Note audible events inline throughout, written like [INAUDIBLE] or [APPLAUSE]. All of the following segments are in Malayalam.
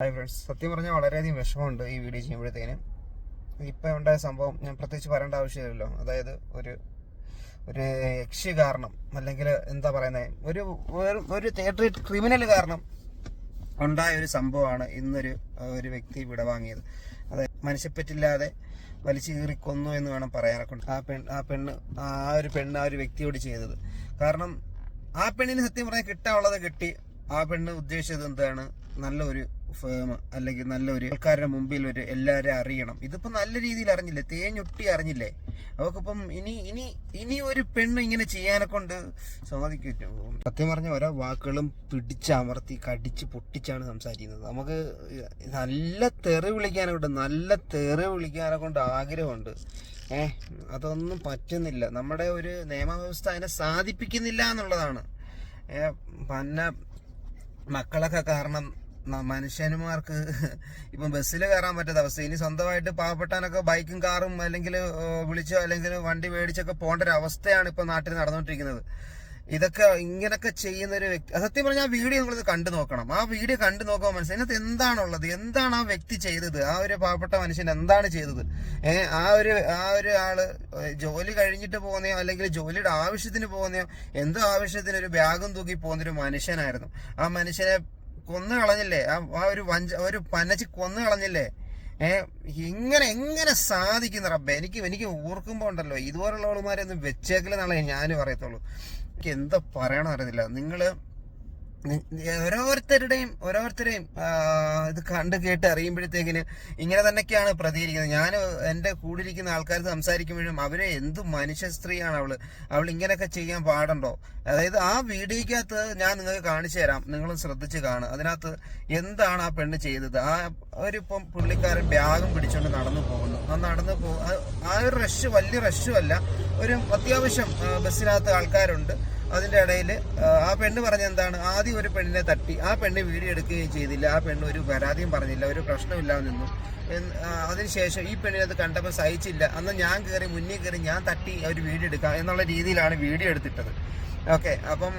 ഹായ് ഫ്രണ്ട്സ് സത്യം പറഞ്ഞാൽ വളരെയധികം വിഷമമുണ്ട് ഈ വീഡിയോ ചെയ്യുമ്പോഴത്തേന്. ഇപ്പം ഉണ്ടായ സംഭവം ഞാൻ പ്രത്യേകിച്ച് പറയേണ്ട ആവശ്യമില്ലല്ലോ. അതായത് ഒരു ഒരു യക്ഷി കാരണം അല്ലെങ്കിൽ എന്താ പറയുന്നത് ഒരു ഒരു- തിയേറ്റർ ക്രിമിനൽ കാരണം ഉണ്ടായ ഒരു സംഭവമാണ് ഇന്നൊരു ഒരു വ്യക്തി വിടവാങ്ങിയത് അതായത് മനുഷ്യപ്പറ്റില്ലാതെ വലിച്ചു കീറി കൊന്നു എന്ന് വേണം പറയാനൊക്കെ ആ പെൺ ആ പെണ്ണ് ആ ഒരു പെണ്ണ് ആ ഒരു വ്യക്തിയോട് ചെയ്തത്. കാരണം ആ പെണ്ണിന് സത്യം പറഞ്ഞാൽ കിട്ടാനുള്ളത് കിട്ടി. ആ പെണ്ണ് ഉദ്ദേശിച്ചത് എന്താണ്? നല്ലൊരു ഫേം അല്ലെങ്കിൽ നല്ലൊരു ആൾക്കാരുടെ മുമ്പിൽ ഒരു എല്ലാവരും അറിയണം. ഇതിപ്പോൾ നല്ല രീതിയിൽ അറിഞ്ഞില്ലേ? തേഞ്ഞൊട്ടി അറിഞ്ഞില്ലേ? അവൾക്കിപ്പം ഇനി ഇനി ഇനി ഒരു പെണ്ണ് ഇങ്ങനെ ചെയ്യാനെ കൊണ്ട് സാധിക്കും സത്യം പറഞ്ഞ ഓരോ വാക്കുകളും പിടിച്ചമർത്തി കടിച്ച് പൊട്ടിച്ചാണ് സംസാരിക്കുന്നത്. നമുക്ക് നല്ല തെറി വിളിക്കാനെ കൊണ്ട് നല്ല തെറി വിളിക്കാനെ കൊണ്ട് ആഗ്രഹമുണ്ട്. ഏഹ് അതൊന്നും പറ്റുന്നില്ല. നമ്മുടെ ഒരു നിയമവ്യവസ്ഥ അതിനെ സാധിപ്പിക്കുന്നില്ല എന്നുള്ളതാണ്. ഏഹ് പന്ന മക്കളൊക്കെ കാരണം മനുഷ്യന്മാർക്ക് [LAUGHS] ഇപ്പം ബസ്സിൽ കയറാൻ പറ്റാത്ത അവസ്ഥ. ഇനി സ്വന്തമായിട്ട് പാവപ്പെട്ടാനൊക്കെ ബൈക്കും കാറും അല്ലെങ്കിൽ വിളിച്ചോ അല്ലെങ്കിൽ വണ്ടി മേടിച്ചൊക്കെ പോകേണ്ട ഒരു അവസ്ഥയാണ് ഇപ്പൊ നാട്ടിൽ നടന്നുകൊണ്ടിരിക്കുന്നത്. ഇതൊക്കെ ഇങ്ങനൊക്കെ ചെയ്യുന്ന ഒരു വ്യക്തി സത്യം പറഞ്ഞാൽ ആ വീഡിയോ നിങ്ങളിത് കണ്ടു നോക്കണം. ആ വീഡിയോ കണ്ടു നോക്കാൻ മനസ്സിലായി. അതിനകത്ത് എന്താണുള്ളത്? എന്താണ് ആ വ്യക്തി ചെയ്തത്? ആ ഒരു പാവപ്പെട്ട മനുഷ്യൻ എന്താണ് ചെയ്തത്? ഏഹ് ആ ഒരു ആ ഒരു ആൾ ജോലി കഴിഞ്ഞിട്ട് പോകുന്നയോ അല്ലെങ്കിൽ ജോലിയുടെ ആവശ്യത്തിന് പോകുന്നയോ എന്തോ ആവശ്യത്തിന് ഒരു ബാഗും തൂക്കി പോകുന്ന ഒരു മനുഷ്യനായിരുന്നു. ആ മനുഷ്യനെ കൊന്നു കളഞ്ഞില്ലേ? ആ ഒരു വഞ്ച ഒരു പനച്ച് കൊന്നു കളഞ്ഞില്ലേ? ഏഹ് ഇങ്ങനെ എങ്ങനെ സാധിക്കുന്ന റബ്ബെ? എനിക്ക് എനിക്ക് ഓർക്കുമ്പോ ഉണ്ടല്ലോ ഇതുപോലുള്ളവളുമാരെ ഒന്ന് വെച്ചേക്കില്ലെന്നാണ് ഞാൻ പറയത്തുള്ളൂ എനിക്ക് എന്താ പറയണമെന്ന് അറിയത്തില്ല നിങ്ങൾ നി- ഓരോരുത്തരുടെയും ഓരോരുത്തരെയും ഇത് കണ്ട് കേട്ട് അറിയുമ്പോഴത്തേക്കിന് ഇങ്ങനെ തന്നെയൊക്കെയാണ് പ്രതികരിക്കുന്നത്. ഞാൻ എന്റെ കൂടിയിരിക്കുന്ന ആൾക്കാർ സംസാരിക്കുമ്പോഴും അവരെ എന്ത് മനുഷ്യ സ്ത്രീയാണ് അവൾ? അവൾ ഇങ്ങനെയൊക്കെ ചെയ്യാൻ പാടുണ്ടോ? അതായത് ആ വീഡിയോക്കകത്ത് ഞാൻ നിങ്ങൾക്ക് കാണിച്ചു തരാം. നിങ്ങളും ശ്രദ്ധിച്ച് കാണുക. അതിനകത്ത് എന്താണ് ആ പെണ്ണ് ചെയ്തത്? ആ അവരിപ്പം പുള്ളിക്കാരൻ ബാഗും പിടിച്ചുകൊണ്ട് നടന്നു പോകുന്നു. ആ നടന്നു പോ ആ- ഒരു റഷ് വലിയ റഷും അല്ല. ഒരു അത്യാവശ്യം ബസ്സിനകത്ത് ആൾക്കാരുണ്ട്. അതിന്റെ ഇടയിൽ ആ പെണ്ണ് പറഞ്ഞ എന്താണ്? ആദ്യം ഒരു പെണ്ണിനെ തട്ടി. ആ പെണ്ണ് വീഡിയോ എടുക്കുകയും ചെയ്തില്ല. ആ പെണ്ണ് ഒരു പരാതിയും പറഞ്ഞില്ല. ഒരു പ്രശ്നമില്ലാതെ നിന്നു. അതിനുശേഷം ഈ പെണ്ണിനെ അത് കണ്ടപ്പോൾ സഹിച്ചില്ല. അന്ന് ഞാൻ കയറി മുന്നിൽ കയറി ഞാൻ തട്ടി ഒരു വീഡിയോ എടുക്കാം എന്നുള്ള രീതിയിലാണ് വീഡിയോ എടുത്തിട്ടത്. ഓക്കെ അപ്പം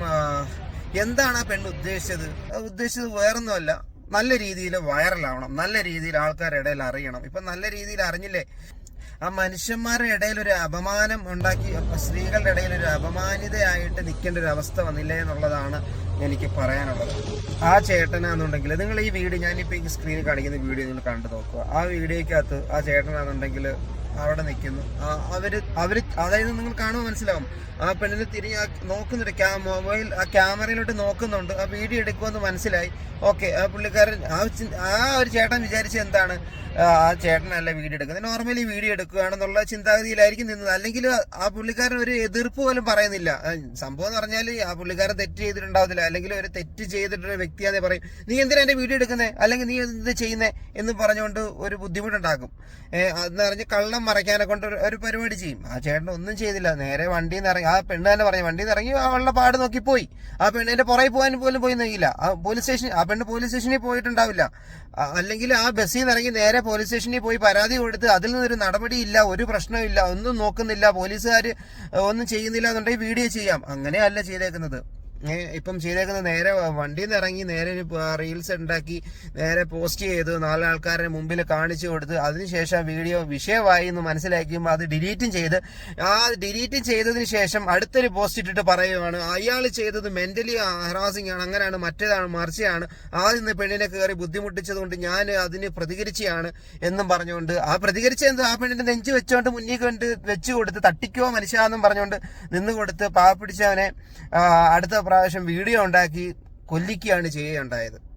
എന്താണ് ആ പെണ്ണ് ഉദ്ദേശിച്ചത്? ഉദ്ദേശിച്ചത് വേറൊന്നുമല്ല. നല്ല രീതിയിൽ വൈറലാവണം നല്ല രീതിയിൽ ആൾക്കാരുടെ ഇടയിൽ അറിയണം. ഇപ്പം നല്ല രീതിയിൽ അറിഞ്ഞില്ലേ? ആ മനുഷ്യന്മാരുടെ ഇടയിൽ ഒരു അപമാനം ഉണ്ടാക്കി സ്ത്രീകളുടെ ഇടയിൽ ഒരു അപമാനിതയായിട്ട് നിൽക്കേണ്ട ഒരു അവസ്ഥ വന്നില്ലേ എന്നുള്ളതാണ് എനിക്ക് പറയാനുള്ളത്. ആ ചേട്ടനാണെന്നുണ്ടെങ്കിൽ നിങ്ങൾ ഈ വീഡിയോ ഞാനിപ്പോൾ ഈ സ്ക്രീനിൽ കാണിക്കുന്ന വീഡിയോ നിങ്ങൾ കണ്ടു നോക്കുക. ആ വീഡിയോക്കകത്ത് ആ ചേട്ടനാണെന്നുണ്ടെങ്കിൽ അവിടെ നിൽക്കുന്നു. അവർ അവർ അതായത് നിങ്ങൾ കാണുമ്പോൾ മനസ്സിലാവും. ആ പെണ്ണിനെ തിരി നോക്കുന്നുണ്ട് ക്യാ മൊബൈൽ ആ ക്യാമറയിലോട്ട് നോക്കുന്നുണ്ട്. ആ വീഡിയോ എടുക്കുമെന്ന് മനസ്സിലായി. ഓക്കെ ആ പുള്ളിക്കാരൻ ആ ആ ഒരു ചേട്ടൻ വിചാരിച്ച എന്താണ്? ആ ചേട്ടനല്ല വീഡിയോ എടുക്കുന്നത്. നോർമലി വീഡിയോ എടുക്കുകയാണെന്നുള്ള ചിന്താഗതിയിലായിരിക്കും നിന്നത്. അല്ലെങ്കിൽ ആ പുള്ളിക്കാരൻ ഒരു എതിർപ്പ് പോലും പറയുന്നില്ല. സംഭവം എന്ന് പറഞ്ഞാൽ ആ പുള്ളിക്കാരൻ തെറ്റ് ചെയ്തിട്ടുണ്ടാവത്തില്ല. അല്ലെങ്കിൽ ഒരു തെറ്റ് ചെയ്തിട്ടൊരു വ്യക്തിയാണെന്ന് പറയും. നീ എന്തിനാ എന്റെ വീഡിയോ എടുക്കുന്നത് അല്ലെങ്കിൽ നീ എന്ത് ചെയ്യുന്നത് എന്ന് പറഞ്ഞുകൊണ്ട് ഒരു ബുദ്ധിമുട്ടുണ്ടാക്കും. എന്ന് പറഞ്ഞ് കള്ളം മറയ്ക്കാനെ കൊണ്ട് ഒരു- പരിപാടി ചെയ്യും. ആ ചേട്ടൻ ഒന്നും ചെയ്തില്ല. നേരെ വണ്ടിയിൽ നിന്ന് ഇറങ്ങി ആ പെണ്ണ് തന്നെ പറഞ്ഞു വണ്ടിയിൽ നിന്ന് ഇറങ്ങി ആ വെള്ള പാട് നോക്കി പോയി. ആ പെണ്ണിന്റെ പുറകെ പോകാൻ പോലും പോയി നോക്കിയില്ല ആ പോലീസ് സ്റ്റേഷൻ ആ പെണ്ണ് പോലീസ് സ്റ്റേഷനിൽ പോയിട്ടുണ്ടാവില്ല. അല്ലെങ്കിൽ ആ ബസ്സിൽ നിന്ന് ഇറങ്ങി നേരെ പോലീസ് സ്റ്റേഷനിൽ പോയി പരാതി കൊടുത്ത് അതിൽ നിന്നൊരു നടപടിയില്ല ഒരു പ്രശ്നമില്ല ഒന്നും നോക്കുന്നില്ല. പോലീസുകാർ ഒന്നും ചെയ്യുന്നില്ല എന്നുണ്ടെങ്കിൽ വീഡിയോ ചെയ്യാം. അങ്ങനെയല്ല ചെയ്തേക്കുന്നത്. ഇപ്പം ചെയ്തേക്കുന്നത് നേരെ വണ്ടിയിൽ നിന്ന് ഇറങ്ങി നേരെ ഒരു റീൽസ് ഉണ്ടാക്കി നേരെ പോസ്റ്റ് ചെയ്തു നാലാൾക്കാരുടെ മുമ്പിൽ കാണിച്ചു കൊടുത്ത് അതിനുശേഷം വീഡിയോ വിഷയമായി എന്ന് മനസ്സിലാക്കിയുമ്പോൾ അത് ഡിലീറ്റും ചെയ്ത് ആ ഡിലീറ്റും ചെയ്തതിന് ശേഷം അടുത്തൊരു പോസ്റ്റ് ഇട്ടിട്ട് പറയുവാണ് അയാൾ ചെയ്തത് മെന്റലി ഹറാസിംഗ് ആണ് അങ്ങനെയാണ് മറ്റേതാണ് മറിച്ചാണ് ആദ്യം നിന്ന് പെണ്ണിനെ കയറി ബുദ്ധിമുട്ടിച്ചതുകൊണ്ട് ഞാൻ അതിന് പ്രതികരിച്ചാണ് എന്നും പറഞ്ഞുകൊണ്ട് ആ പ്രതികരിച്ച എന്ത്? ആ പെണ്ണിന്റെ നെഞ്ച് വെച്ചുകൊണ്ട് മുന്നിൽ കണ്ട് വെച്ചു കൊടുത്ത് തട്ടിക്കോ മനുഷ്യ എന്നും പറഞ്ഞുകൊണ്ട് നിന്ന് കൊടുത്ത് പാവപ്പിടിച്ചവനെ പിടിച്ചവനെ അടുത്ത പ്രാവശ്യം വീഡിയോ ഉണ്ടാക്കി കൊല്ലിക്കുകയാണ് ചെയ്യുകയുണ്ടായത്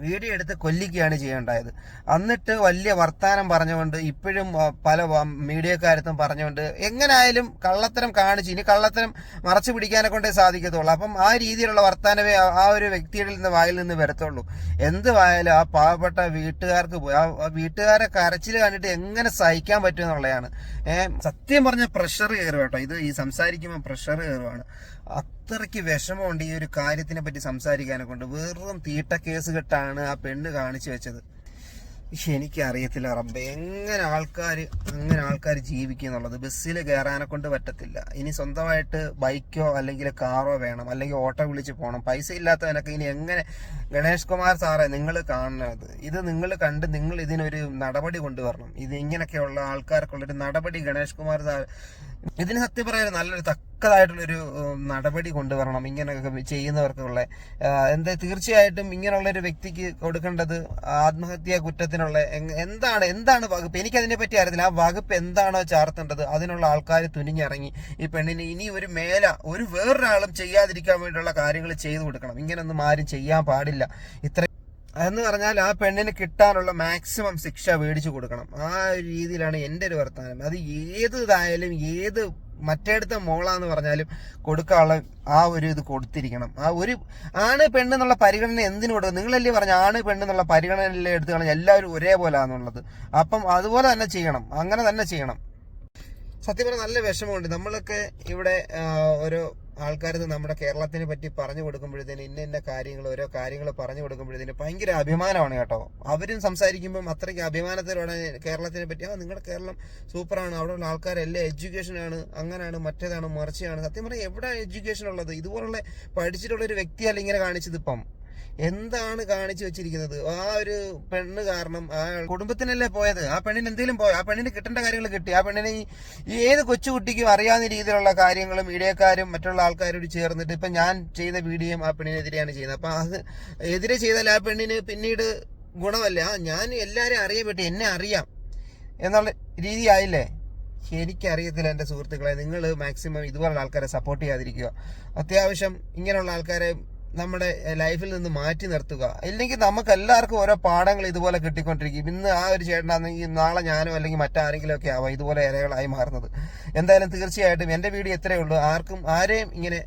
വീഡിയോ എടുത്ത് കൊല്ലിക്കുകയാണ് ചെയ്യുണ്ടായത്. എന്നിട്ട് വലിയ വർത്താനം പറഞ്ഞുകൊണ്ട് ഇപ്പോഴും പല മീഡിയക്കാരത്തും പറഞ്ഞുകൊണ്ട് എങ്ങനായാലും കള്ളത്തരം കാണിച്ച് ഇനി കള്ളത്തരം മറച്ചു പിടിക്കാനെ കൊണ്ടേ സാധിക്കത്തുള്ളൂ. അപ്പം ആ രീതിയിലുള്ള വർത്താനമേ ആ- ഒരു വ്യക്തിയുടെ നിന്ന് വായിൽ നിന്ന് വരത്തുള്ളൂ. എന്തുവായാലും ആ പാവപ്പെട്ട വീട്ടുകാർക്ക് ആ വീട്ടുകാരെ കരച്ചിൽ കണ്ടിട്ട് എങ്ങനെ സഹിക്കാൻ പറ്റും എന്നുള്ളതാണ്. സത്യം പറഞ്ഞ പ്രഷർ കയറും ഇത് ഈ സംസാരിക്കുമ്പോൾ പ്രഷർ കയറുവാണ്. അത്രയ്ക്ക് വിഷമമുണ്ട് ഈ ഒരു കാര്യത്തിനെ പറ്റി സംസാരിക്കാനെ കൊണ്ട്. വെറും തീട്ട കേസ് കെട്ടാണ് ആ പെണ്ണ് കാണിച്ചു വെച്ചത്. പക്ഷെ എനിക്ക് അറിയത്തില്ല റബ്ബെ എങ്ങനെ ആൾക്കാർ അങ്ങനെ ആൾക്കാർ ജീവിക്കുക എന്നുള്ളത്. ബസ്സിൽ കയറാനെ കൊണ്ട് പറ്റത്തില്ല. ഇനി സ്വന്തമായിട്ട് ബൈക്കോ അല്ലെങ്കിൽ കാറോ വേണം. അല്ലെങ്കിൽ ഓട്ടോ വിളിച്ച് പോകണം. പൈസ ഇല്ലാത്തവനൊക്കെ ഇനി എങ്ങനെ? ഗണേഷ് കുമാർ സാറെ നിങ്ങൾ കാണുന്നത്. ഇത് നിങ്ങൾ കണ്ട് നിങ്ങൾ ഇതിനൊരു നടപടി കൊണ്ടുവരണം. ഇത് ഇങ്ങനെയൊക്കെയുള്ള ആൾക്കാർക്കുള്ളൊരു നടപടി ഗണേഷ് കുമാർ സാർ ഇതിന് സത്യം പറയാൻ നല്ലൊരു തക്കതായിട്ടുള്ളൊരു നടപടി കൊണ്ടുവരണം ഇങ്ങനെയൊക്കെ ചെയ്യുന്നവർക്കുള്ള എന്താ തീർച്ചയായിട്ടും ഇങ്ങനെയുള്ള ഒരു വ്യക്തിക്ക് കൊടുക്കേണ്ടത് ആത്മഹത്യാ കുറ്റത്തിനുള്ള എന്താണ് എന്താണ് വകുപ്പ്? എനിക്കതിനെ പറ്റി അറിയത്തില്ല. ആ വകുപ്പ് എന്താണോ ചാർത്തേണ്ടത്? അതിനുള്ള ആൾക്കാർ തുനിഞ്ഞിറങ്ങി. ഈ പെണ്ണിന് ഇനി ഒരു മേല ഒരു വേറൊരാളും ചെയ്യാതിരിക്കാൻ വേണ്ടിയുള്ള കാര്യങ്ങൾ ചെയ്തു കൊടുക്കണം. ഇങ്ങനൊന്നും ആരും ചെയ്യാൻ പാടില്ല. ഇത്ര എന്ന് പറഞ്ഞാൽ ആ പെണ്ണിന് കിട്ടാനുള്ള മാക്സിമം ശിക്ഷ മേടിച്ചു കൊടുക്കണം. ആ ഒരു രീതിയിലാണ് എന്റെ ഒരു വർത്തമാനം. അത് ഏത് ഇതായാലും ഏത് മറ്റേടുത്ത മോളാന്ന് പറഞ്ഞാലും കൊടുക്കാനുള്ള ആ ഒരു ഇത് കൊടുത്തിരിക്കണം. ആ ഒരു ആണ് പെണ്ണെന്നുള്ള പരിഗണന എന്തിനു കൊടുക്കും നിങ്ങളല്ലേ പറഞ്ഞ ആണ് പെണ്ണെന്നുള്ള പരിഗണനയിലെ എടുത്തു കളഞ്ഞാൽ എല്ലാവരും ഒരേപോലെ ആണെന്നുള്ളത് അപ്പം അതുപോലെ തന്നെ ചെയ്യണം. അങ്ങനെ തന്നെ ചെയ്യണം. സത്യം പറഞ്ഞാൽ നല്ല വിഷമമുണ്ട്. നമ്മളൊക്കെ ഇവിടെ ആ, ഓരോ ആൾക്കാർക്ക് നമ്മുടെ കേരളത്തിനെ പറ്റി പറഞ്ഞു കൊടുക്കുമ്പോഴത്തേന് ഇന്ന ഇന്ന കാര്യങ്ങൾ ഓരോ കാര്യങ്ങൾ പറഞ്ഞു കൊടുക്കുമ്പോഴത്തേന് ഭയങ്കര അഭിമാനമാണ് കേട്ടോ. അവരും സംസാരിക്കുമ്പം അത്രയ്ക്ക് അഭിമാനത്തിലാണ് കേരളത്തിനെ പറ്റി ആ നിങ്ങളുടെ കേരളം സൂപ്പറാണ് അവിടെയുള്ള ആൾക്കാരെല്ലാം എഡ്യൂക്കേഷനാണ് അങ്ങനെയാണ് മറ്റേതാണ് മറിച്ചാണ് സത്യം പറഞ്ഞാൽ എവിടെ എഡ്യൂക്കേഷൻ ഉള്ളത് ഇതുപോലുള്ള പഠിച്ചിട്ടുള്ള ഒരു വ്യക്തിയല്ല ഇങ്ങനെ കാണിച്ചത് ഇപ്പം. എന്താണ് കാണിച്ചു വെച്ചിരിക്കുന്നത്? ആ ഒരു പെണ്ണ് കാരണം ആ കുടുംബത്തിനല്ലേ പോയത്? ആ പെണ്ണിന് എന്തെങ്കിലും പോയ? ആ പെണ്ണിന് കിട്ടേണ്ട കാര്യങ്ങൾ കിട്ടി. ആ പെണ്ണിനെ ഈ ഏത് കൊച്ചുകുട്ടിക്കും അറിയാവുന്ന രീതിയിലുള്ള കാര്യങ്ങളും മീഡിയക്കാരും മറ്റുള്ള ആൾക്കാരോട് ചേർന്നിട്ട് ഇപ്പം ഞാൻ ചെയ്ത വീഡിയോയും ആ പെണ്ണിനെതിരെയാണ് ചെയ്യുന്നത്. അപ്പം അത് എതിരെ ചെയ്താൽ ആ പെണ്ണിന് പിന്നീട് ഗുണമല്ല? ഞാൻ എല്ലാവരെയും അറിയപ്പെട്ടു. എന്നെ അറിയാം. എന്നുള്ള രീതി ആയില്ലേ എനിക്കറിയത്തില്ല എന്റെ സുഹൃത്തുക്കളെ. നിങ്ങൾ മാക്സിമം ഇതുപോലുള്ള ആൾക്കാരെ സപ്പോർട്ട് ചെയ്യാതിരിക്കുക. അത്യാവശ്യം ഇങ്ങനെയുള്ള ആൾക്കാരെ നമ്മുടെ ലൈഫിൽ നിന്ന് മാറ്റി നിർത്തുക. ഇല്ലെങ്കിൽ നമുക്ക് എല്ലാവർക്കും ഓരോ പാഠങ്ങൾ ഇതുപോലെ കിട്ടിക്കൊണ്ടിരിക്കും. ഇന്ന് ആ ഒരു ചേട്ടനാണെങ്കിൽ നാളെ ഞാനോ അല്ലെങ്കിൽ മറ്റാരെങ്കിലും ഒക്കെ ആവാം ഇതുപോലെ ഇരകളായി മാറുന്നത്. എന്തായാലും തീർച്ചയായിട്ടും എന്റെ വീഡിയോ എത്രയേ ഉള്ളൂ. ആർക്കും ആരെയും ഇങ്ങനെ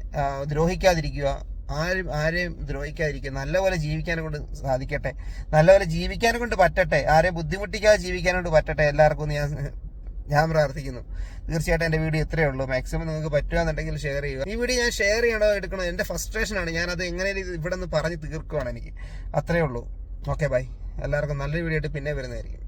ദ്രോഹിക്കാതിരിക്കുക. ആരും ആരെയും ദ്രോഹിക്കാതിരിക്കുക. നല്ലപോലെ ജീവിക്കാനും കൊണ്ട് സാധിക്കട്ടെ. നല്ലപോലെ ജീവിക്കാനും കൊണ്ട് പറ്റട്ടെ. ആരെയും ബുദ്ധിമുട്ടിക്കാതെ ജീവിക്കാനും കൊണ്ട് പറ്റട്ടെ. എല്ലാവർക്കും ഞാൻ ഞാൻ പ്രാർത്ഥിക്കുന്നു. തീർച്ചയായിട്ടും എന്റെ വീഡിയോ ഇത്രയേ ഉള്ളൂ. മാക്സിമം നിങ്ങൾക്ക് പറ്റുകയെന്നുണ്ടെങ്കിൽ ഷെയർ ചെയ്യുക. ഈ വീഡിയോ ഞാൻ ഷെയർ ചെയ്യണോ എടുക്കണോ എന്റെ ഫ്രസ്ട്രേഷനാണ് ഞാനത് എങ്ങനെ ഇവിടെ നിന്ന് പറഞ്ഞ് തീർക്കുവാണ് എനിക്ക്. അത്രയേ ഉള്ളൂ. ഓക്കെ ബൈ എല്ലാവർക്കും നല്ലൊരു വീഡിയോ ആയിട്ട് പിന്നെ വരുന്നതായിരിക്കും.